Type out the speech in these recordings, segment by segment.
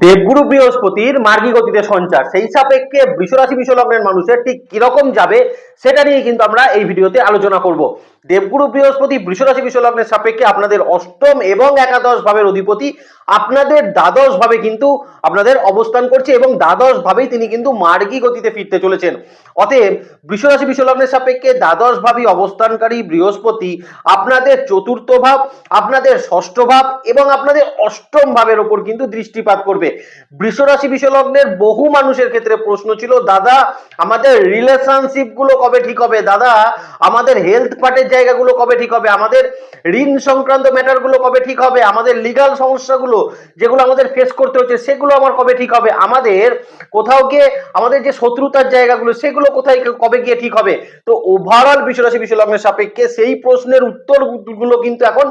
দেবগুরু বৃহস্পতির মার্গী গতিতে সঞ্চার। সেই সাপেক্ষে বৃষরাশি বিশ্বলগ্নের মানুষের ঠিক কীরকম যাবে, সেটা নিয়ে কিন্তু আমরা এই ভিডিওতে আলোচনা করব। দেবগুরু বৃহস্পতি বৃষরাশি বিশ্বলগ্নের সাপেক্ষে আপনাদের অষ্টম এবং একাদশ ভাবের অধিপতি, আপনাদের দ্বাদশ ভাবে কিন্তু আপনাদের অবস্থান করছে এবং দ্বাদশ ভাবেই তিনি কিন্তু মার্গী গতিতে ফিরতে চলেছেন। অতএব বৃষরাশি বিশ্বলগ্নের সাপেক্ষে দ্বাদশ ভাবী অবস্থানকারী বৃহস্পতি, আপনাদের চতুর্থ ভাব, আপনাদের ষষ্ঠ ভাব এবং আপনাদের অষ্টম ভাবের ওপর কিন্তু দৃষ্টিপাত করবে। বৃষরাশি বিশ্বলগ্নের বহু মানুষের ক্ষেত্রে প্রশ্ন ছিল, দাদা, আমাদের রিলেশনশিপগুলো কবে ঠিক হবে? দাদা, আমাদের হেলথ পার্টের জায়গাগুলো কবে ঠিক হবে? আমাদের ঋণ সংক্রান্ত ম্যাটারগুলো কবে ঠিক হবে? আমাদের লিগাল সমস্যাগুলো যেগুলো আমাদের ফেস করতে হচ্ছে, সেগুলো আমার কবে ঠিক হবে? আমাদের কোথাও গিয়ে আমাদের যে শত্রুতার জায়গাগুলো, সেগুলো কোথায় কবে গিয়ে ঠিক হবে? তো ওভারঅল বিশ্বরাশি বিশ্বলগ্নের সাপেক্ষে সেই প্রশ্নের উত্তরগুলো কিন্তু এখন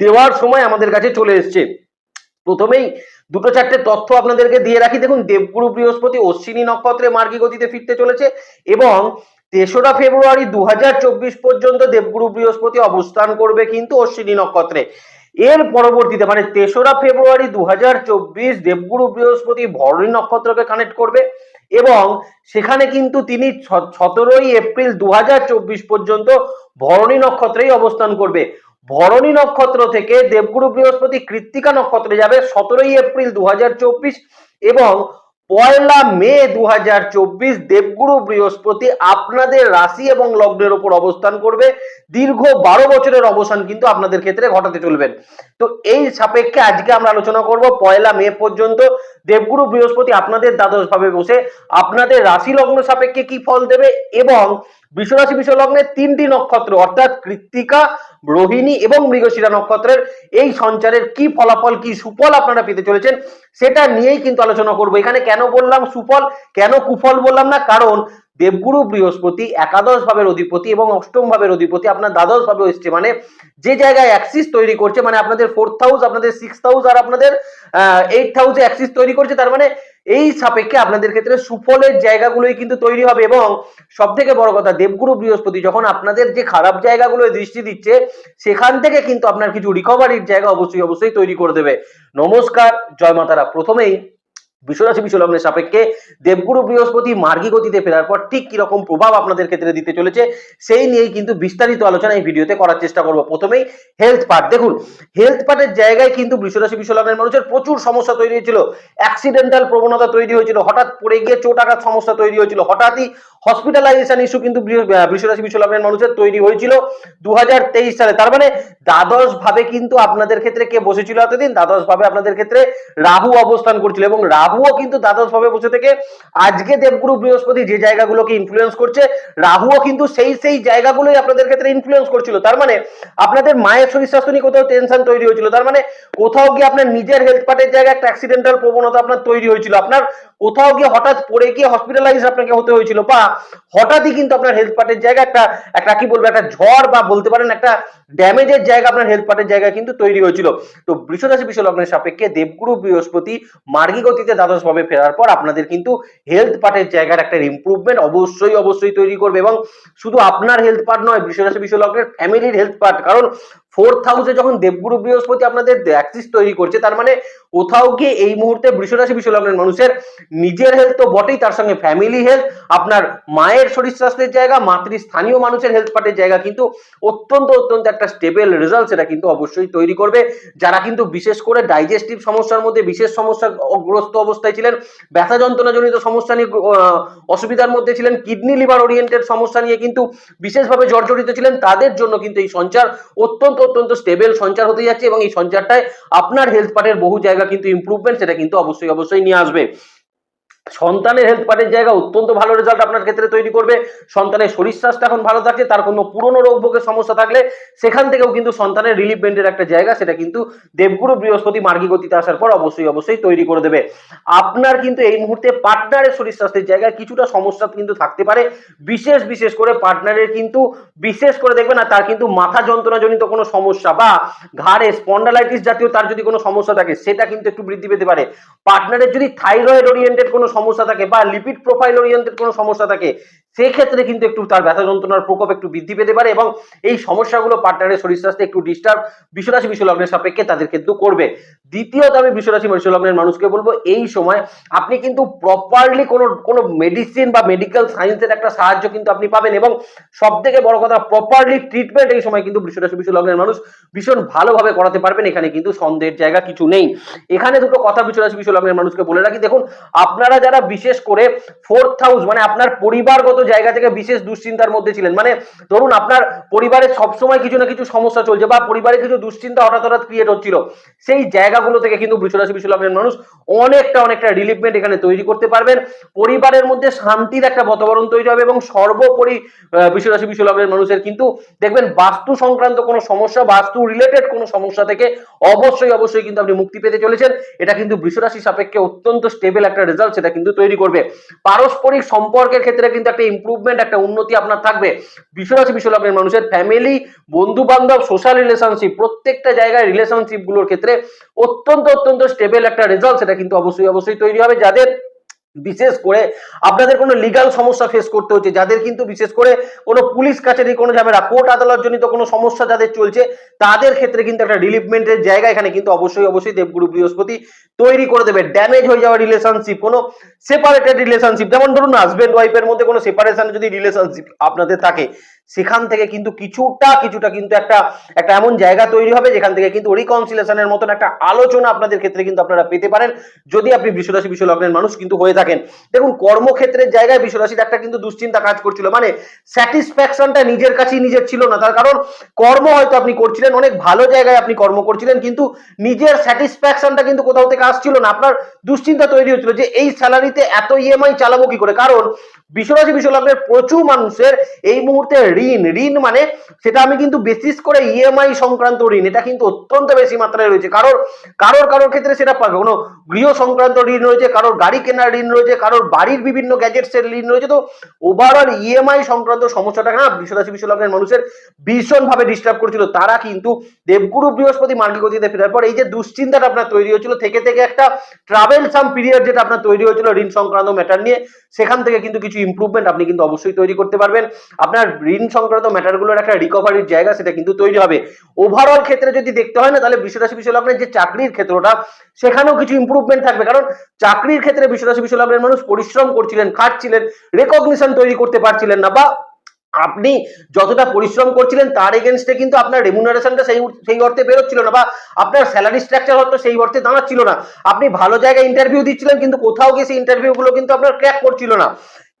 দেওয়ার সময় আমাদের কাছে চলে এসছে। প্রথমেই দুটো চারটে তথ্য আপনাদেরকে দিয়ে রাখি। দেখুন, দেবগুরু বৃহস্পতি অশ্বিনী নক্ষত্রে মার্গী গতিতে ফিরতে চলেছে এবং তেসরা ফেব্রুয়ারি দু হাজার চব্বিশ পর্যন্ত দেবগুরু বৃহস্পতি অবস্থান করবে কিন্তু অশ্বিনী নক্ষত্রে। এর পরবর্তীতে মানে তেসরা ফেব্রুয়ারি দু হাজার চব্বিশ দেবগুরু বৃহস্পতি ভরণী নক্ষত্রকে কানেক্ট করবে এবং সেখানে কিন্তু তিনি সতেরোই এপ্রিল দু হাজার চব্বিশ পর্যন্ত ভরণী নক্ষত্রেই অবস্থান করবে। ভরণী নক্ষত্র থেকে দেবগুরু বৃহস্পতি কৃত্তিকা নক্ষত্রে যাবে সতেরোই এপ্রিল দু হাজার চব্বিশ এবং পয়লা মে দু হাজার চব্বিশ দেবগুরু বৃহস্পতি আপনাদের রাশি এবং লগ্নের উপর অবস্থান করবে। দীর্ঘ বারো বছরের অবসান কিন্তু আপনাদের ক্ষেত্রে ঘটাতে চলবেন তো এই সাপেক্ষে আজকে আমরা আলোচনা করব পয়লা মে পর্যন্ত দেবগুরু বৃহস্পতি আপনাদের দ্বাদশ ভাবে বসে আপনাদের রাশি লগ্ন সাপেক্ষে কি ফল দেবে এবং বিশ্বরাশি বিশ্বলগ্নের তিনটি নক্ষত্র, অর্থাৎ কৃত্তিকা, রোহিণী এবং মৃগশিরা নক্ষত্রের এই সঞ্চারের কি ফলাফল, কি সুফল আপনারা পেতে চলেছেন সেটা নিয়েই কিন্তু আলোচনা করব। এখানে কেন বললাম সুফল, কেন কুফল বললাম না? কারণ দেবগুরু বৃহস্পতি একাদশ ভাবের অধিপতি এবং অষ্টম ভাবের অধিপতি আপনার দ্বাদশ ভাবে এসছে। মানে যে জায়গায় অ্যাক্সিস তৈরি করছে মানে আপনাদের ফোর্থ হাউস আপনাদের সিক্স হাউস আর আপনাদের এইট হাউসে অ্যাক্সিস তৈরি করছে, তার মানে এই সাপেক্ষে আপনাদের ক্ষেত্রে সুফলের জায়গাগুলোই কিন্তু তৈরি হবে এবং সব থেকে বড় কথা দেবগুরু বৃহস্পতি যখন আপনাদের যে খারাপ জায়গাগুলো দৃষ্টি দিচ্ছে, সেখান থেকে কিন্তু আপনার কিছু রিকভারির জায়গা অবশ্যই অবশ্যই তৈরি করে দেবে। নমস্কার, জয় মাতারা। প্রথমেই বিশ্বরাশি বিশ্বলগ্নের সাপেক্ষে দেবগুরু বৃহস্পতি মার্গী গতিতে ফেরার পর ঠিক কীরকম প্রভাব আপনাদের ক্ষেত্রে দিতে চলেছে, সেই নিয়েই কিন্তু বিস্তারিত আলোচনা এই ভিডিওতে করার চেষ্টা করব। প্রথমেই হেলথ পার্ট দেখুন হেলথ পার্টের জায়গায় কিন্তু বিশ্বরাশি বিশ্বলগ্নের মানুষের প্রচুর সমস্যা তৈরি হয়েছিল। অ্যাক্সিডেন্টাল প্রবণতা তৈরি হয়েছিল, হঠাৎ পড়ে গিয়ে চোট আঘাত সমস্যা তৈরি হয়েছিল, হঠাৎই হসপিটালাইজেশন ইস্যু কিন্তু বিশ্বরাশি বিশ্বলগ্নের মানুষের তৈরি হয়েছিল দু হাজার তেইশ সালে। তার মানে দ্বাদশ ভাবে কিন্তু আপনাদের ক্ষেত্রে কে বসেছিল এতদিন? দ্বাদশ ভাবে আপনাদের ক্ষেত্রে রাহু অবস্থান করছিল এবং রাহুও কিন্তু দ্বাদশ ভাবে বসে থেকে আজকে দেবগুরু বৃহস্পতি যে জায়গাগুলোকে ইনফ্লুয়েন্স করছে, রাহুও কিন্তু সেই সেই জায়গাগুলোই আপনাদের ক্ষেত্রে ইনফ্লুয়েন্স করছিল। তার মানে আপনাদের মায়ের শরীর স্বাস্থ্য নিয়ে কোথাও টেনশন তৈরি হয়েছিল। তার মানে কোথাও গিয়ে আপনার নিজের হেলথ পার্টের জায়গায় একটা অ্যাক্সিডেন্টাল প্রবণতা আপনার তৈরি হয়েছিল। আপনার কোথাও গিয়ে হঠাৎ পড়ে গিয়ে হসপিটালাইজ আপনাকে হতে হয়েছিল বা হঠাৎই কিন্তু আপনার হেলথ পার্টের জায়গা একটা একটা কি বলব, একটা ঝড় বা বলতে পারেন একটা ড্যামেজের জায়গা আপনার হেলথ পার্টের জায়গা কিন্তু তৈরি হয়েছিল। তো বৃষরাশি বিশ্বলগ্নের সাপেক্ষে দেবগুরু বৃহস্পতি মার্গী গতিতে দ্বাদশ ভাবে ফেরার পর আপনাদের কিন্তু হেলথ পার্টের জায়গার একটা ইম্প্রুভমেন্ট অবশ্যই অবশ্যই তৈরি করবে এবং শুধু আপনার হেলথ পার্ট নয়, বৃষরাশি বিশ্বলগ্নের ফ্যামিলির হেলথ পার্ট কারণ ফোর্থ হাউসে যখন দেবগুরু বৃহস্পতি আপনাদের অ্যাক্সিস তৈরি করছে, তার মানে কোথাও গিয়ে এই মুহূর্তে বৃষরাশি, বিশ্বলগ্নের মানুষের নিজের হেলথ তো বটেই, তার সঙ্গে ফ্যামিলি হেলথ আপনার মায়ের শরীর স্বাস্থ্যের জায়গা, মাতৃস্থানীয় মানুষের হেলথ পার্টের জায়গা, কিন্তু অত্যন্ত অত্যন্ত একটা স্টেবল রেজাল্ট সেটা কিন্তু অবশ্যই তৈরি করবে। যারা কিন্তু বিশেষ করে ডাইজেস্টিভ সমস্যার মধ্যে, বিশেষ সমস্যা সমস্যাগ্রস্ত অবস্থায় ছিলেন, ব্যথা যন্ত্রণাজনিত সমস্যা নিয়ে অসুবিধার মধ্যে ছিলেন কিডনি লিভার ওরিয়েন্টেড সমস্যা নিয়ে কিন্তু বিশেষভাবে জর্জরিত ছিলেন, তাদের জন্য কিন্তু এই সঞ্চার অত্যন্ত অত্যন্ত স্টেবল সঞ্চার হতে যাচ্ছে এবং এই সঞ্চারটায় আপনার হেলথ পার্টের বহু জায়গা কিন্তু ইম্প্রুভমেন্ট সেটা কিন্তু অবশ্যই অবশ্যই নিয়ে আসবে। সন্তানের হেলথ পার্টের জায়গা অত্যন্ত ভালো রেজাল্ট আপনার ক্ষেত্রে তৈরি করবে। সন্তানের শরীর স্বাস্থ্য এখন ভালো থাকছে, তার কোনো পুরনো রোগ ভোগের সমস্যা থাকলে সেখান থেকেও কিন্তু সন্তানের রিলিফ বেন্ডের একটা জায়গা, সেটা কিন্তু দেবগুরু বৃহস্পতি মার্গী গতিতে আসার পর অবশ্যই অবশ্যই তৈরি করে দেবে। আপনার কিন্তু এই মুহূর্তে পার্টনারের শরীর স্বাস্থ্যের জায়গায় কিছুটা সমস্যা কিন্তু থাকতে পারে। বিশেষ বিশেষ করে পার্টনারের কিন্তু বিশেষ করে দেখবে না, তার কিন্তু মাথা যন্ত্রণাজনিত কোনো সমস্যা বা ঘাড়ে স্পন্ডালাইটিস জাতীয় তার যদি কোনো সমস্যা থাকে, সেটা কিন্তু একটু বৃদ্ধি পেতে পারে। পার্টনারের যদি থাইরয়েড ওরিয়েন্টেড কোনো সমস্যা থাকে বা লিপিড প্রোফাইল ওরিয়েন্টেড কোনো সমস্যা থাকে সেক্ষেত্রে কিন্তু একটু তার ব্যথা যন্ত্রণার প্রকোপ একটু বৃদ্ধি পেতে পারে এবং এই সমস্যাগুলো পার্টনারের শরীর স্বাস্থ্যে একটু ডিস্টার্ব বিশ্বরাশি বিশ্বলগ্নের সাপেক্ষে তাদের কিন্তু করবে। দ্বিতীয়ত আমি বৃষরাশি লগ্নের মানুষকে বলব, এই সময় আপনি কিন্তু প্রপারলি কোনো কোনো মেডিসিন বা মেডিকেল সায়েন্সের একটা সাহায্য কিন্তু আপনি পাবেন এবং সব থেকে বড় কথা প্রপারলি ট্রিটমেন্ট এই সময় কিন্তু বৃষরাশি লগ্নের মানুষ ভীষণ ভালোভাবে করাতে পারবেন, এখানে কিন্তু সন্দেহের জায়গা কিছু নেই। এখানে দুটো কথা বৃষরাশি লগ্নের মানুষকে বলে রাখি। দেখুন, আপনারা যারা বিশেষ করে ফোর্থ হাউস মানে আপনার পরিবারগত জায়গা থেকে বিশেষ দুশ্চিন্তার মধ্যে ছিলেন। মানে ধরুন আপনার পরিবারে সবসময় কিছু না কিছু সমস্যা চলছে বা পরিবারে কিছু দুশ্চিন্তা হঠাৎ হঠাৎ ক্রিয়েট হচ্ছিল, সেই জায়গাগুলো থেকে কিন্তু বৃষরাশি লগ্নের মানুষ অনেকটা অনেকটা রিলিফমেন্ট এখানে তৈরি করতে পারবেন। পরিবারের মধ্যে শান্তির একটা বাতাবরণ তৈরি হবে এবং সর্বোপরি বৃষরাশি লগ্নের মানুষের কিন্তু দেখবেন বাস্তু সংক্রান্ত কোনো সমস্যা, বাস্তু রিলেটেড কোনো সমস্যা থেকে অবশ্যই অবশ্যই কিন্তু আপনি মুক্তি পেতে চলেছেন। এটা কিন্তু বৃষরাশি সাপেক্ষে অত্যন্ত স্টেবল একটা রেজাল্ট সেটা কিন্তু তৈরি করবে। পারস্পরিক সম্পর্কের ক্ষেত্রে কিন্তু একটা ইমপ্রুভমেন্ট একটা উন্নতি আপনার থাকবে। বিশ্বরাশি আপনার মানুষের ফ্যামিলি বন্ধু বান্ধব সোশ্যাল রিলেশনশিপ প্রত্যেকটা জায়গায় রিলেশনশিপগুলোর ক্ষেত্রে অত্যন্ত অত্যন্ত স্টেবেল একটা রেজাল্ট সেটা কিন্তু অবশ্যই অবশ্যই তৈরি হবে। যাদের বিশেষ করে আপনাদের কোনো লিগাল সমস্যা ফেস করতে হচ্ছে, যাদের কিন্তু বিশেষ করে কোনো পুলিশ কাছারি কোনো ঝামেলা কোর্ট আদালত জনিত কোনো সমস্যা যাদের চলছে, তাদের ক্ষেত্রে কিন্তু একটা রিলিফমেন্টের জায়গা এখানে কিন্তু অবশ্যই অবশ্যই দেবগুরু বৃহস্পতি তৈরি করে দেবে। ড্যামেজ হয়ে যাওয়া রিলেশনশিপ কোনো সেপারেটেড রিলেশনশিপ যেমন ধরুন হাজব্যান্ড ওয়াইফের মধ্যে কোনো সেপারেশন যদি রিলেশনশিপ আপনাদের থাকে সেখান থেকে কিন্তু কিছুটা কিছুটা কিন্তু একটা একটা এমন জায়গা তৈরি হবে যেখান থেকে কিন্তু রিকনসিলেশনের মতন একটা আলোচনা আপনাদের ক্ষেত্রে কিন্তু আপনারা পেতে পারেন। যদি আপনি বিশ্বরাশি বিশ্ব লগ্নের মানুষ কিন্তু হয়ে থাকেন। দেখুন, কর্মক্ষেত্রের জায়গায় বিশ্বরাশির একটা কিন্তু দুশ্চিন্তা কাজ করছিল। মানে স্যাটিসফ্যাকশনটা নিজের কাছেই নিজের ছিল না। তার কারণ, কর্ম হয়তো আপনি করছিলেন, অনেক ভালো জায়গায় আপনি কর্ম করছিলেন, কিন্তু নিজের স্যাটিসফ্যাকশনটা কিন্তু কোথাও থেকে আসছিল না। আপনার দুশ্চিন্তা তৈরি হচ্ছিল যে এই স্যালারিতে এত ইএমআই চালাবো কি করে? কারণ বিশ্বরাশি বিশ্বলগ্নের প্রচুর মানুষের এই মুহূর্তে ঋণ ঋণ মানে সেটা আমি কিন্তু বেসিস করে ইএমআই সংক্রান্ত ঋণ, এটা কিন্তু অত্যন্ত বেশি মাত্রায় রয়েছে। কারোর কারোর কারোর ক্ষেত্রে সেটা পাবে। কোনো গৃহ সংক্রান্ত ঋণ রয়েছে, কারোর গাড়ি কেনার ঋণ রয়েছে, কারোর বাড়ির বিভিন্ন গ্যাজেটস এর ঋণ রয়েছে। তো ওভারঅল ইএমআই সংক্রান্ত সমস্যাটা না বিশ্বরাশি বিশ্বলগ্নের মানুষের ভীষণ ভাবে ডিস্টার্ব করছিল। তারা কিন্তু দেবগুরু বৃহস্পতি মার্গী গতিতে ফেরার পর এই যে দুশ্চিন্তাটা আপনার তৈরি হয়েছিল, থেকে থেকে একটা ট্রাভেল সাম পিরিয়ড যেটা আপনার তৈরি হয়েছিল ঋণ সংক্রান্ত ম্যাটার নিয়ে, সেখান থেকে কিন্তু কিছু ইমপ্রুভমেন্ট আপনি কিন্তু অবশ্যই তৈরি করতে পারবেন। আপনার ঋণ সংক্রান্ত ম্যাটারগুলোর একটা রিকভারির জায়গা সেটা কিন্তু তৈরি হবে। ওভারঅল ক্ষেত্রে যদি দেখতে হয় না, তাহলে বিশ্বরাশি বিশ্বলগ্নের যে চাকরির ক্ষেত্রটা, সেখানেও কিছু ইমপ্রুভমেন্ট থাকবে। কারণ চাকরির ক্ষেত্রে বিশ্বরাশি বিশ্বলগ্নের মানুষ পরিশ্রম করছিলেন, খাটছিলেন রেকগনিশন তৈরি করতে পারছিলেন না বা আপনি যতটা পরিশ্রম করছিলেন, তার এগেনস্টে কিন্তু আপনার রেমুনারেশনটা সেই সেই অর্থে বেরোচ্ছিল না বা আপনার স্যালারি স্ট্রাকচার হয়তো সেই অর্থে দাঁড়াচ্ছিল না। আপনি ভালো জায়গায় ইন্টারভিউ দিচ্ছিলেন, কিন্তু কোথাও গিয়ে সেই ইন্টারভিউ গুলো কিন্তু আপনার ক্র্যাক করছিল না।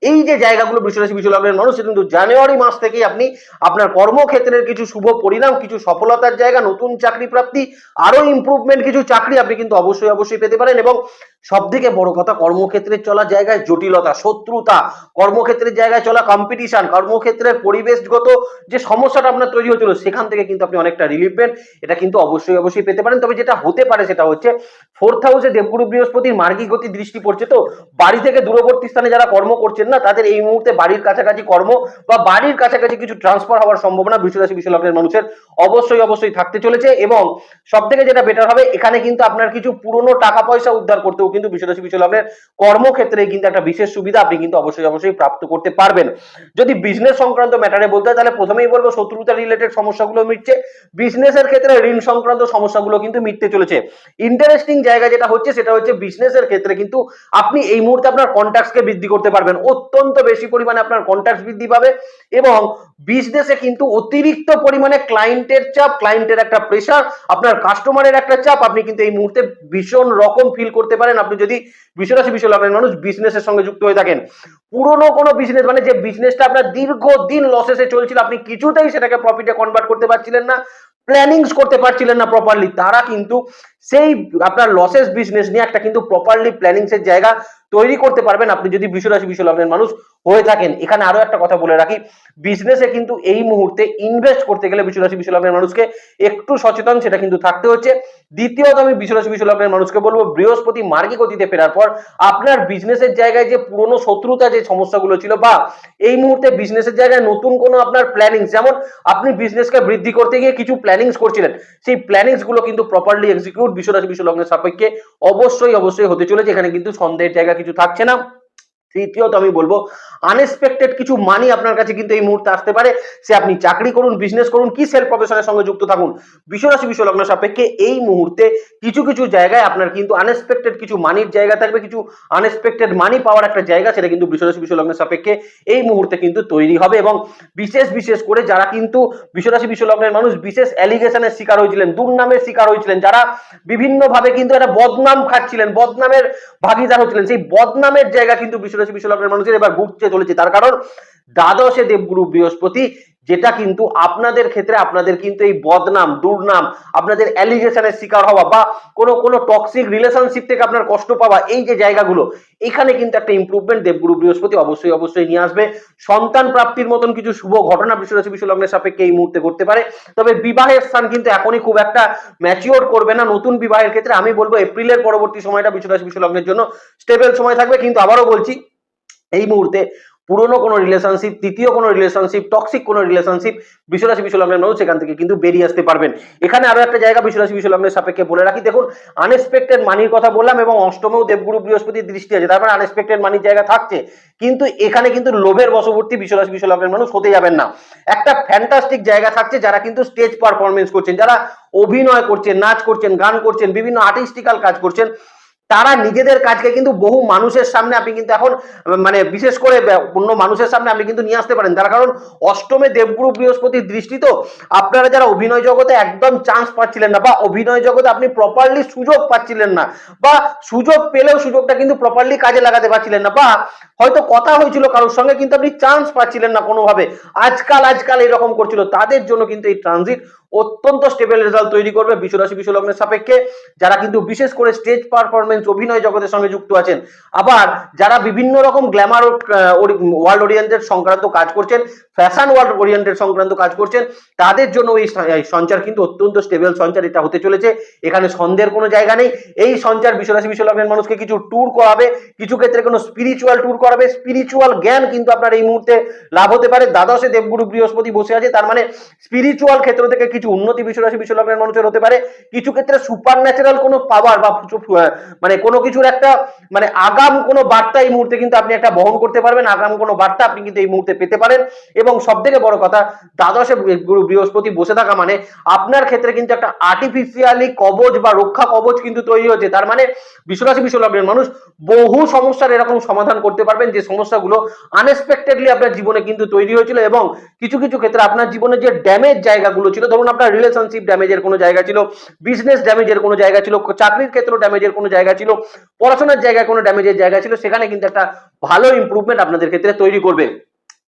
এই যে জায়গাগুলো বৃষরাশি বিশ্বলগ্নের মানুষ সেটা কিন্তু জানুয়ারি মাস থেকেই আপনি আপনার কর্মক্ষেত্রের কিছু শুভ পরিণাম, কিছু সফলতার জায়গা, নতুন চাকরি প্রাপ্তি আরও ইমপ্রুভমেন্ট কিছু চাকরি আপনি কিন্তু অবশ্যই অবশ্যই পেতে পারেন এবং সব থেকে বড় কথা, কর্মক্ষেত্রে চলা জায়গায় জটিলতা, শত্রুতা, কর্মক্ষেত্রের জায়গায় চলা কম্পিটিশন কর্মক্ষেত্রের পরিবেশগত যে সমস্যাটা আপনার তৈরি হচ্ছিল, সেখান থেকে কিন্তু আপনি অনেকটা রিলিফ পেন। এটা কিন্তু অবশ্যই অবশ্যই পেতে পারেন। তবে যেটা হতে পারে, সেটা হচ্ছে ফোর্থ হাউসে দেবগুরু বৃহস্পতির মার্গিক গতি দৃষ্টি পড়ছে তো, বাড়ি থেকে দূরবর্তী স্থানে যারা কর্ম করছেন না, তাদের এই মুহূর্তে বাড়ির কাছাকাছি কর্ম বা বাড়ির কাছাকাছি কিছু ট্রান্সফার হওয়ার সম্ভাবনা বৃষরাশি বিশ্বলগ্নের মানুষের অবশ্যই অবশ্যই থাকতে চলেছে এবং সব থেকে যেটা বেটার হবে, এখানে কিন্তু আপনার কিছু পুরনো টাকা পয়সা উদ্ধার করতেও কিন্তু বিশ্বরাশি বিশ্বলগ্নের কর্মক্ষেত্রে কিন্তু একটা বিশেষ সুবিধা আপনি কিন্তু অবশ্যই অবশ্যই প্রাপ্ত করতে পারবেন। যদি বিজনেস সংক্রান্ত ম্যাটারে বলতে হয়, তাহলে প্রথমেই বলব শত্রুতা রিলেটেড সমস্যাগুলো মিটছে। বিজনেসের ক্ষেত্রে ঋণ সংক্রান্ত সমস্যাগুলো কিন্তু মিটতে চলেছে। ইন্টারেস্টিং জায়গা যেটা হচ্ছে, সেটা হচ্ছে বিজনেসের ক্ষেত্রে কিন্তু আপনি এই মুহূর্তে আপনার কন্ট্যাক্টকে বৃদ্ধি করতে পারবেন। অত্যন্ত বেশি পরিমাণে আপনার কন্ট্যাক্ট বৃদ্ধি পাবে এবং বিজনেসে কিন্তু অতিরিক্ত পরিমাণে ক্লায়েন্টের চাপ ক্লায়েন্টের একটা প্রেশার আপনার কাস্টমারের একটা চাপ, আপনি কিন্তু এই মুহূর্তে ভীষণ রকম ফিল করতে পারেন। আপনি যদি বিশ্বরাশি বিশ্ব লগ্নের মানুষ বিজনেসের সঙ্গে যুক্ত হয়ে থাকেন, পুরনো কোনো বিজনেস মানে যে বিজনেসটা আপনার দীর্ঘদিন লসেসে চলছিল, আপনি কিছুতেই সেটাকে প্রফিটে কনভার্ট করতে পারছিলেন না। প্ল্যানিংস করতে পারছিলেন না প্রপারলি তারা কিন্তু সেই আপনার লসেস বিজনেস নিয়ে একটা কিন্তু প্রপারলি প্ল্যানিংস এর জায়গা তৈরি করতে পারবেন। আপনি যদি বিশ্বরাশি বিশ্ব লগ্নের মানুষ হয়ে থাকেন। এখানে আরও একটা কথা বলে রাখি বিজনেসে কিন্তু এই মুহূর্তে ইনভেস্ট করতে গেলে বিশ্বরাশি বিশ্ব লগ্নের মানুষকে একটু সচেতন, সেটা কিন্তু থাকতে হচ্ছে। দ্বিতীয়ত আমি বিশ্বরাশি বিশ্ব লগ্নের মানুষকে বলব, বৃহস্পতি মার্গিক গতিতে ফেরার পর আপনার বিজনেসের জায়গায় যে পুরনো শত্রুতা, যে সমস্যাগুলো ছিল বা এই মুহূর্তে বিজনেসের জায়গায় নতুন কোনো আপনার প্ল্যানিং যেমন আপনি বিজনেসকে বৃদ্ধি করতে গিয়ে কিছু প্ল্যানিংস করছিলেন, সেই প্ল্যানিংসগুলো কিন্তু প্রপারলি এক্সিকিউট বিশ্বরাশি বিশ্ব লগ্নের সাপেক্ষে অবশ্যই অবশ্যই হতে চলেছে। এখানে কিন্তু সন্দেহের জায়গা কিছু থাকছে না। তৃতীয়ত আমি বলব আনএক্সপেক্টেড কিছু মানি আপনার কাছে কিন্তু এই মুহূর্তে আসতে পারে। সে আপনি চাকরি করুন বিজনেস করুন, কি সেলফ প্রফেশনের সঙ্গে যুক্ত থাকুন। বিশ্বরাশি, বিশ্বলগ্ন সাপেক্ষে এই মুহূর্তে কিছু কিছু জায়গায় আপনার কিন্তু আনএক্সপেক্টেড কিছু মানির জায়গা থাকবে, কিছু আনএক্সপেক্টেড মানি পাওয়ার একটা জায়গা, সেটা কিন্তু বিশ্বরাশি বিশ্বলগ্নের সাপেক্ষে এই মুহূর্তে কিন্তু তৈরি হবে এবং বিশেষ বিশেষ করে যারা কিন্তু বিশ্বরাশি, বিশ্বলগ্নের মানুষ বিশেষ অ্যালিগেশনের শিকার হয়েছিলেন, দুর্নামের শিকার হয়েছিলেন, যারা বিভিন্নভাবে কিন্তু একটা বদনাম খাচ্ছিলেন, বদনামের ভাগিদার হচ্ছিলেন, সেই বদনামের জায়গা কিন্তু বিশ্বরাশি বিশ্বলগ্নের মানুষের এবার ঘুরতে চলেছে। তার কারণ দ্বাদশে দেবগুরু বৃহস্পতি, যেটা কিন্তু আপনাদের ক্ষেত্রে আপনাদের কিন্তু এই বদনাম, দুর্নাম, আপনাদের অ্যালিগেশনের শিকার হওয়া বা কোনো কোনো টক্সিক রিলেশনশিপ থেকে আপনার কষ্ট পাওয়া এই যে জায়গাগুলো, এখানে কিন্তু একটা ইমপ্রুভমেন্ট দেবগুরু বৃহস্পতি অবশ্যই অবশ্যই নিয়ে আসবে। সন্তান প্রাপ্তির মতন কিছু শুভ ঘটনা বিশ্বরাশি বিশ্বলগ্নের সাপেক্ষে এই মুহূর্তে করতে পারে। তবে বিবাহের স্থান কিন্তু এখনই খুব একটা ম্যাচিওর করবে না। নতুন বিবাহের ক্ষেত্রে আমি বলব, এপ্রিলের পরবর্তী সময়টা বিশ্বরাশি বিশ্বলগ্নের জন্য স্টেবল সময় থাকবে। কিন্তু আবারও বলছি এই মুহূর্তে পুরনো কোনো রিলেশনশিপ তৃতীয় কোনো রিলেশনশিপ টক্সিক কোনো রিলেশনশিপ বিশ্বরাশি মানুষ সেখান থেকে কিন্তু বেরিয়ে আসতে পারবেন। এখানে আরও একটা জায়গা বিশ্বরাশি বিশ্বলগ্নের সাপেক্ষে বলে রাখি। দেখুন আনএক্সপেক্টেড মানির কথা বললাম এবং অষ্টমেও দেবগুরু বৃহস্পতির দৃষ্টি আছে তারপরে আনএক্সপেক্টেড মানির জায়গা থাকছে। কিন্তু এখানে কিন্তু লোভের বশবর্তী বিশ্বরাশি বিশ্বলগ্নের মানুষ হতে যাবেন না। একটা ফ্যান্টাস্টিক জায়গা থাকছে যারা কিন্তু স্টেজ পারফরমেন্স করছেন, যারা অভিনয় করছেন, নাচ করছেন, গান করছেন, বিভিন্ন আর্টিস্টিক্যাল কাজ করছেন। তারা নিজেদের কাজকে কিন্তু বহু মানুষের সামনে আপনি কিন্তু এখন মানে বিশেষ করে অন্য মানুষের সামনে আপনি কিন্তু নিয়ে আসতে পারেন। তার কারণ অষ্টমে দেবগুরু বৃহস্পতির দৃষ্টি তো, আপনারা যারা অভিনয় জগতে একদম চান্স পাচ্ছিলেন না বা অভিনয় জগতে আপনি প্রপারলি সুযোগ পাচ্ছিলেন না বা সুযোগ পেলেও সুযোগটা কিন্তু প্রপারলি কাজে লাগাতে পারছিলেন না বা হয়তো কথা হয়েছিল কারোর সঙ্গে কিন্তু আপনি চান্স পাচ্ছিলেন না কোনোভাবে। আজকাল আজকাল এরকম করছিল। তাদের জন্য কিন্তু এই ট্রানজিট অত্যন্ত স্টেবল রেজাল্ট তৈরি করবে বিশ্বরাশি বিশ্বলগ্নের সাপেক্ষে। যারা কিন্তু বিশেষ করে স্টেজ পারফরমেন্স অভিনয় জগতের সঙ্গে যুক্ত আছেন, আবার যারা বিভিন্ন রকম গ্ল্যামার ওয়ার্ল্ড ওরিয়েন্টেড সংক্রান্ত কাজ করছেন ফ্যাশন ওয়ার্ল্ড ওরিয়েন্টেড সংক্রান্ত কাজ করছেন, তাদের জন্য এই সঞ্চার কিন্তু অত্যন্ত স্টেবল সঞ্চার এটা হতে চলেছে। এখানে সন্দেহের কোনো জায়গা নেই। এই সঞ্চার বিশ্বরাশি বিশ্বলগ্নের মানুষকে কিছু ট্যুর করাবে, কিছু ক্ষেত্রে কোনো স্পিরিচুয়াল ট্যুর করাবে। স্পিরিচুয়াল জ্ঞান কিন্তু আপনার এই মুহূর্তে লাভ হতে পারে। দ্বাদশে দেবগুরু বৃহস্পতি বসে আছে, তার মানে স্পিরিচুয়াল ক্ষেত্র থেকে কিছু উন্নতি বিশ্বরাশি বিশ্বলগ্নের মানুষের হতে পারে। কিছু ক্ষেত্রে সুপার ন্যাচারাল কোনো পাওয়ার বা মানে কোনো কিছুর একটা মানে আগাম কোনো বার্তা এই মুহূর্তে কিন্তু আপনি একটা বহন করতে পারবেন। আগাম কোনো বার্তা আপনি কিন্তু এই মুহূর্তে পেতে পারেন। এবং সব থেকে বড় কথা, দ্বাদশে গুরু বৃহস্পতি বসে থাকা মানে আপনার ক্ষেত্রে কিন্তু একটা আর্টিফিশিয়ালি কবচ বা রক্ষা কবচ কিন্তু তৈরি হচ্ছে তার মানে বিশ্বরাশি বিশ্বলগ্নের মানুষ বহু সমস্যার এরকম সমাধান করতে পারবেন। যে সমস্যাগুলো আনএক্সপেক্টেডলি আপনার জীবনে কিন্তু তৈরি হয়েছিল এবং কিছু কিছু ক্ষেত্রে আপনার জীবনে যে ড্যামেজ জায়গাগুলো ছিল, ধরুন আপনার রিলেশনশিপ ড্যামেজের কোনো জায়গা ছিল বিজনেস ড্যামেজের কোনো জায়গা ছিল, চাকরির ক্ষেত্রে ড্যামেজের কোনো জায়গা ছিল, পড়াশোনার জায়গায় কোনো ড্যামেজের জায়গা ছিল, সেখানে কিন্তু একটা ভালো ইমপ্রুভমেন্ট আপনাদের ক্ষেত্রে তৈরি করবে।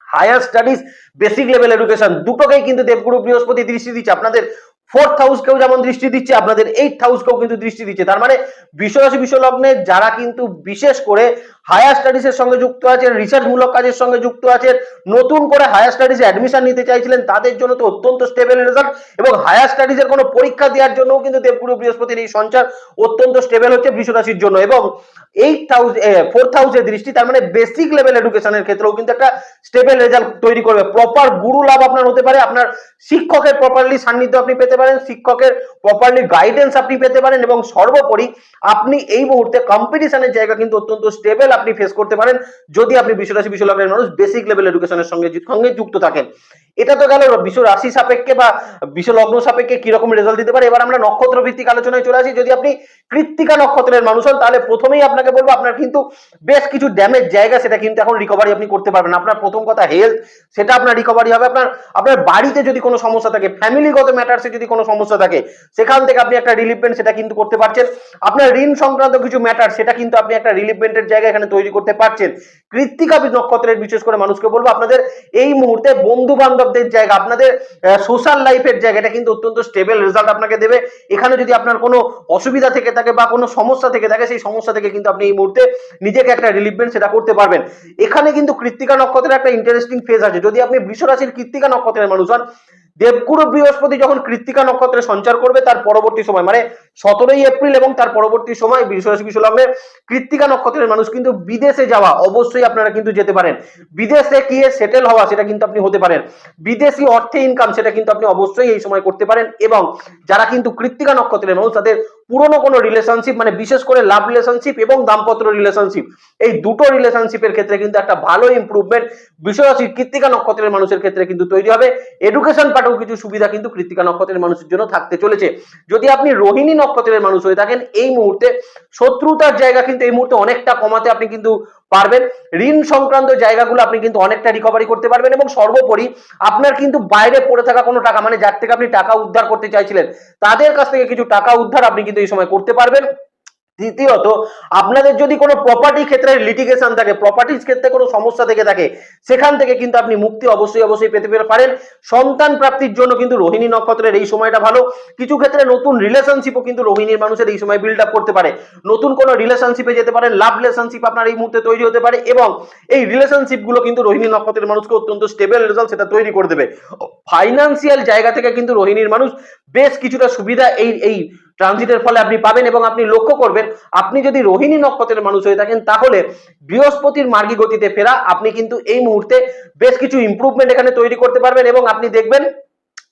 Higher studies basic level education দুটোকেই কিন্তু দেবগুরু বৃহস্পতি দৃষ্টি দিচ্ছে। আপনাদের ফোর্থ হাউসকেও যেমন দৃষ্টি দিচ্ছে, আপনাদের এইট হাউসকেও কিন্তু দৃষ্টি দিচ্ছে। তার মানে বিশ্বরাশি বিশ্বলগ্নে যারা কিন্তু বিশেষ করে হায়ার স্টাডিজের সঙ্গে যুক্ত আছেন রিসার্চ মূলক কাজের সঙ্গে যুক্ত আছেন, নতুন করে হায়ার স্টাডিজে অ্যাডমিশন নিতে চাইছিলেন, তাদের জন্য তো অত্যন্ত স্টেবল রেজাল্ট এবং হায়ার স্টাডিজের কোনো পরীক্ষা দেওয়ার জন্যও কিন্তু দেবগুরু বৃহস্পতির এই সঞ্চার অত্যন্ত স্টেবল হচ্ছে বৃষরাশির জন্য এবং এইট হাউস ফোর হাউসের দৃষ্টি, তার মানে বেসিক লেভেল এডুকেশনের ক্ষেত্রেও কিন্তু একটা স্টেবল রেজাল্ট তৈরি করবে। প্রপার গুরু লাভ আপনার হতে পারে, আপনার শিক্ষকের প্রপারলি সান্নিধ্য আপনি পেতে পারেন, শিক্ষকের প্রপারলি গাইডেন্স আপনি পেতে পারেন এবং সর্বোপরি আপনি এই মুহূর্তে কম্পিটিশনের জায়গা কিন্তু অত্যন্ত স্টেবল আপনি ফেস করতে পারেন। যদি আপনি বিশ্বরাশি, বিশ্বলগ্নের মানুষ বেসিক লেভেল এডুকেশনের সঙ্গে সঙ্গে যুক্ত থাকেন। এটা তো গেল বিশ্ব রাশি সাপেক্ষে বা বিশ্ব লগ্ন সাপেক্ষে কীরকম রেজাল্ট দিতে পারে? এবার আমরা নক্ষত্র ভিত্তিক আলোচনায় চলে আসি। যদি আপনি কৃত্তিকা নক্ষত্রের মানুষ হন, তাহলে প্রথমেই আপনাকে বলব, আপনার কিন্তু বেশ কিছু ড্যামেজ জায়গা সেটা কিন্তু এখন রিকভারি আপনি করতে পারবেন। আপনার প্রথম কথা হেলথ সেটা আপনার রিকভারি হবে। আপনার আপনার বাড়িতে যদি কোনো সমস্যা থাকে ফ্যামিলিগত ম্যাটার্সে যদি কোনো সমস্যা থাকে, সেখান থেকে আপনি একটা রিলিফমেন্ট সেটা কিন্তু করতে পারছেন। আপনার ঋণ সংক্রান্ত কিছু ম্যাটার সেটা কিন্তু আপনি একটা রিলিফমেন্টের জায়গা এখানে তৈরি করতে পারছেন। কৃত্তিকা নক্ষত্রের, বিশেষ করে মানুষকে বলব আপনাদের, এই মুহূর্তে বন্ধু বান্ধবদের জায়গা, আপনাদের সোশ্যাল লাইফের জায়গা, এটা কিন্তু অত্যন্ত স্টেবল রেজাল্ট আপনাকে দেবে। এখানে যদি আপনার কোনো অসুবিধা থেকে থাকে বা কোনো সমস্যা থেকে থাকে, সেই সমস্যা থেকে কিন্তু আপনি এই মুহূর্তে নিজেকে একটা রিলিফমেন্ট সেটা করতে পারবেন। এখানে কিন্তু কৃত্তিকা নক্ষত্রের একটা ইন্টারেস্টিং ফেজ আছে। যদি আপনি বৃষরাশির কৃত্তিকা নক্ষত্রের মানুষ হন দেবগুরু বৃহস্পতি যখন কৃত্তিকা নক্ষত্রে সঞ্চার করবে তার পরবর্তী সময় মানে সতেরোই এপ্রিল এবং তার পরবর্তী সময় বৃষরাশি বিশ্বলগ্নে কৃত্তিকা নক্ষত্রের মানুষ কিন্তু বিদেশে যাওয়া অবশ্যই আপনারা কিন্তু যেতে পারেন। বিদেশে গিয়ে সেটেল হওয়া সেটা কিন্তু আপনি হতে পারেন। বিদেশি অর্থে ইনকাম সেটা কিন্তু আপনি অবশ্যই এই সময় করতে পারেন এবং যারা কিন্তু কৃত্তিকা নক্ষত্রের মানুষ তাদের পুরনো কোনো রিলেশনশিপ মানে বিশেষ করে লাভ রিলেশনশিপ এবং দাম্পত্য রিলেশনশিপ এই দুটো রিলেশনশিপের ক্ষেত্রে কিন্তু একটা ভালো ইম্প্রুভমেন্ট বিশ্বরাশি কৃত্তিকা নক্ষত্রের মানুষের ক্ষেত্রে কিন্তু তৈরি হবে। এডুকেশন পার্টেও কিছু সুবিধা কিন্তু কৃত্তিকা নক্ষত্রের মানুষের জন্য থাকতে চলেছে। যদি আপনি রোহিণী নক্ষত্রের মানুষ হয়ে থাকেন, এই মুহূর্তে শত্রুতার জায়গা কিন্তু এই মুহূর্তে অনেকটা কমাতে আপনি কিন্তু পারবেন। ঋণ সংক্রান্ত জায়গাগুলো আপনি কিন্তু অনেকটা রিকভারি করতে পারবেন এবং সর্বোপরি আপনার কিন্তু বাইরে পড়ে থাকা কোনো টাকা মানে যার থেকে আপনি টাকা উদ্ধার করতে চাইছিলেন, তাদের কাছ থেকে কিছু টাকা উদ্ধার আপনি কিন্তু এই সময় করতে পারবেন। দ্বিতীয়ত আপনাদের যদি কোনো প্রপার্টি ক্ষেত্রে লিটিগেশন থাকে প্রপার্টির ক্ষেত্রে কোনো সমস্যা থেকে থাকে, সেখান থেকে কিন্তু আপনি মুক্তি অবশ্যই অবশ্যই পেতে পারেন। সন্তান প্রাপ্তির জন্য কিন্তু রোহিণী নক্ষত্রের এই সময়টা ভালো। কিছু ক্ষেত্রে নতুন রিলেশনশিপও কিন্তু রোহিণীর মানুষের এই সময় বিল্ড আপ করতে পারে। নতুন কোনো রিলেশনশিপে যেতে পারেন লাভ রিলেশনশিপ আপনার এই মুহূর্তে তৈরি হতে পারে এবং এই রিলেশনশিপগুলো কিন্তু রোহিণী নক্ষত্রের মানুষকে অত্যন্ত স্টেবল রেজাল্ট সেটা তৈরি করে দেবে। ফাইন্যান্সিয়াল জায়গা থেকে কিন্তু রোহিণীর মানুষ বেশ কিছুটা সুবিধা এই এই ট্রানজিটের ফলে আপনি পাবেন এবং আপনি লক্ষ্য করবেন, আপনি যদি রোহিণী নক্ষত্রের মানুষ হয়ে থাকেন, তাহলে বৃহস্পতির মার্গী গতিতে ফেরা, আপনি কিন্তু এই মুহূর্তে বেশ কিছু ইম্প্রুভমেন্ট এখানে তৈরি করতে পারবেন এবং আপনি দেখবেন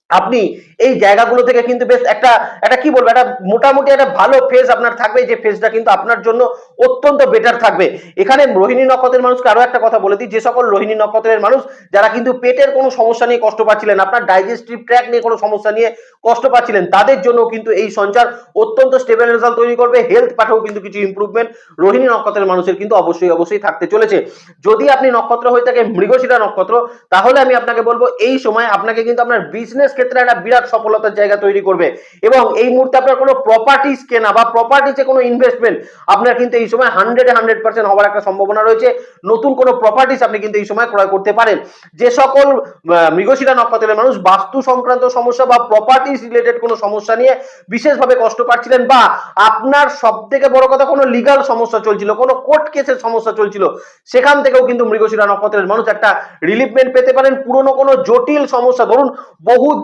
আপনি এই জায়গাগুলো থেকে কিন্তু বেশ একটা একটা কি বলব, একটা মোটামুটি একটা ভালো ফেজ আপনার থাকবে, যে ফেজটা কিন্তু আপনার জন্য অত্যন্ত বেটার থাকবে। এখানে রোহিণী নক্ষত্রের মানুষকে আরও একটা কথা বলে দিই, যে সকল রোহিণী নক্ষত্রের মানুষ, যারা কিন্তু পেটের কোনো সমস্যা নিয়ে কষ্ট পাচ্ছিলেন, আপনার ডাইজেস্টিভ ট্র্যাক নিয়ে কোনো সমস্যা নিয়ে কষ্ট পাচ্ছিলেন, তাদের জন্য কিন্তু এই সঞ্চার অত্যন্ত স্টেবল রেজাল্ট তৈরি করবে হেলথ পাঠেও কিন্তু কিছু ইমপ্রুভমেন্ট রোহিণী নক্ষত্রের মানুষের কিন্তু অবশ্যই অবশ্যই থাকতে চলেছে। যদি আপনি নক্ষত্র হয়ে থাকে মৃগশিরা নক্ষত্র, তাহলে আমি আপনাকে বলব, এই সময় আপনাকে কিন্তু আপনার বিজনেস ক্ষেত্রে একটা বিরাট সফলতার জায়গা তৈরি করবে। এবং এই মুহূর্তে আপনার কোনো প্রপার্টিস কেনা বা প্রপার্টিতে কোনো ইনভেস্টমেন্ট আপনার কিন্তু এই সময় হান্ড্রেড হান্ড্রেড পার্সেন্ট হওয়ার একটা সম্ভাবনা রয়েছে। নতুন কোনো প্রপার্টিস আপনি কিন্তু এই সময় ক্রয় করতে পারেন। যে সকল মৃগশিরা নক্ষত্রের মানুষ বাস্তু সংক্রান্ত সমস্যা বা প্রপার্টিস রিলেটেড কোনো সমস্যা নিয়ে বিশেষভাবে কষ্ট পাচ্ছিলেন বা আপনার সব থেকে বড় কথা কোনো লিগাল সমস্যা চলছিল, কোনো কোর্ট কেসের সমস্যা চলছিল, সেখান থেকেও কিন্তু মৃগশিরা নক্ষত্রের মানুষ একটা রিলিফমেন্ট পেতে পারেন। পুরনো কোনো জটিল সমস্যা, ধরুন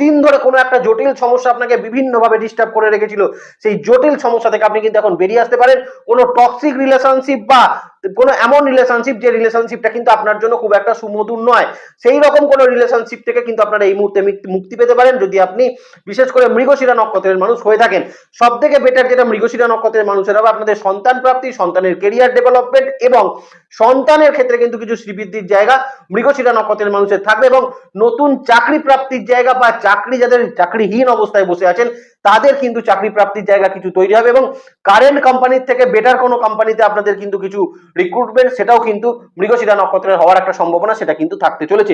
বহুদিন ধরে কোনো একটা জটিল সমস্যা আপনাকে বিভিন্নভাবে ডিস্টার্ব করে রেখেছিল। সেই জটিল সমস্যা থেকে আপনি কিন্তু এখন বেরিয়ে আসতে পারেন। কোনো টক্সিক রিলেশনশিপ বা কোনো এমন রিলেশনশিপ যে রিলেশনশিপটা কিন্তু আপনার জন্য খুব একটা সুমধুর নয়। সেই রকম কোনো রিলেশনশিপ থেকে কিন্তু আপনারা এই মুহূর্তে মুক্তি- পেতে পারেন। যদি আপনি বিশেষ করে মৃগশিরা নক্ষত্রের মানুষ হয়ে থাকেন সব থেকে বেটার যেটা মৃগশিরা নক্ষত্রের মানুষের হবে আপনাদের সন্তান প্রাপ্তি, সন্তানের কেরিয়ার ডেভেলপমেন্ট এবং সন্তানের ক্ষেত্রে কিন্তু কিছু শ্রীবৃদ্ধির জায়গা মৃগশিরা নক্ষত্রের মানুষের থাকবে এবং নতুন চাকরি প্রাপ্তির জায়গা বা চাকরি যাদের চাকরিহীন অবস্থায় বসে আছেন তাদের কিন্তু চাকরি প্রাপ্তির জায়গা কিছু তৈরি হবে এবং কারেন্ট কোম্পানির থেকে বেটার কোনো কোম্পানিতে আপনাদের কিন্তু কিছু রিক্রুটমেন্ট সেটাও কিন্তু মৃগশিরা নক্ষত্রের হওয়ার একটা সম্ভাবনা সেটা কিন্তু থাকতে চলেছে।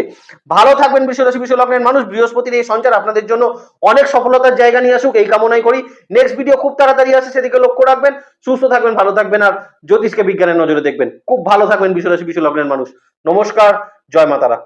ভালো থাকবেন বিশ্বরাশি বিশ্ব লগ্নের মানুষ, বৃহস্পতির এই সঞ্চার আপনাদের জন্য অনেক সফলতার জায়গা নিয়ে আসুক, এই কামনাই করি। নেক্সট ভিডিও খুব তাড়াতাড়ি আসে, সেদিকে লক্ষ্য রাখবেন, সুস্থ থাকবেন, ভালো থাকবেন আর জ্যোতিষকে বিজ্ঞানের নজরে দেখবেন। খুব ভালো থাকবেন বিশ্বরাশি বিশ্ব লগ্নের মানুষ। নমস্কার, জয় মাতারা।